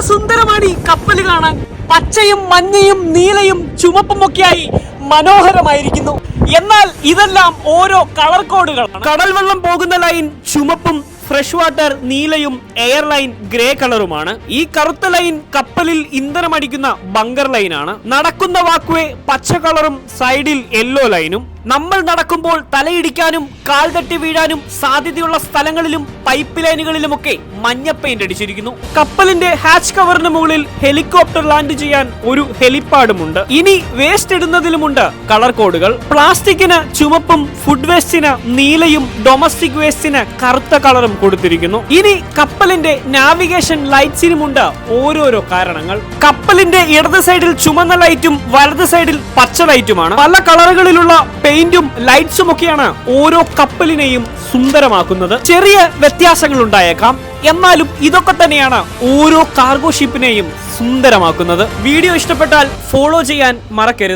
സുന്ദരമാണ് ഈ കപ്പൽ കാണാൻ. പച്ചയും മഞ്ഞയും നീലയും ചുമപ്പും ഒക്കെയായി മനോഹരമായിരിക്കുന്നു. എന്നാൽ ഇതെല്ലാം ഓരോ കളർ കോഡുകളാണ്. കടൽ വെള്ളം പോകുന്ന ലൈൻ ചുമപ്പും ഫ്രഷ് വാട്ടർ നീലയും എയർലൈൻ ഗ്രേ കളറുമാണ്. ഈ കറുത്ത ലൈൻ കപ്പലിൽ ഇന്ധനമടിക്കുന്ന ബങ്കർ ലൈനാണ്. നടക്കുന്ന വാക്വേ പച്ച കളറും സൈഡിൽ യെല്ലോ ലൈനും. നമ്മൾ നടക്കുമ്പോൾ തലയിടിക്കാനും കാൽ തട്ടി വീഴാനും സാധ്യതയുള്ള സ്ഥലങ്ങളിലും പൈപ്പ് ലൈനുകളിലുമൊക്കെ മഞ്ഞ പെയിന്റ് അടിച്ചിരിക്കുന്നു. കപ്പലിന്റെ ഹാച്ച് കവറിന് മുകളിൽ ഹെലികോപ്റ്റർ ലാൻഡ് ചെയ്യാൻ ഒരു ഹെലിപ്പാഡുമുണ്ട്. ഇനി വേസ്റ്റ് ഇടുന്നതിലുമുണ്ട് കളർ കോഡുകൾ. പ്ലാസ്റ്റിക്കിന് ചുമപ്പും ഫുഡ് വേസ്റ്റിന് നീലയും ഡൊമസ്റ്റിക് വേസ്റ്റിന് കറുത്ത കളറും കൊടുത്തിരിക്കുന്നു. ഇനി കപ്പലിന്റെ നാവിഗേഷൻ ലൈറ്റ്സിനുമുണ്ട് ഓരോരോ കാരണങ്ങൾ. കപ്പലിന്റെ ഇടത് സൈഡിൽ ചുമന്ന ലൈറ്റും വലത് സൈഡിൽ പച്ച ലൈറ്റുമാണ്. പല കളറുകളിലുള്ള പെയിന്റും ലൈറ്റ്സും ഒക്കെയാണ് ഓരോ കപ്പലിനെയും സുന്ദരമാക്കുന്നത്. ചെറിയ വ്യത്യാസങ്ങൾ ഉണ്ടായേക്കാം എന്നാലും ഇതൊക്കെ തന്നെയാണ് ഓരോ കാർഗോ ഷിപ്പിനെയും സുന്ദരമാക്കുന്നത്. വീഡിയോ ഇഷ്ടപ്പെട്ടാൽ ഫോളോ ചെയ്യാൻ മറക്കരുത്.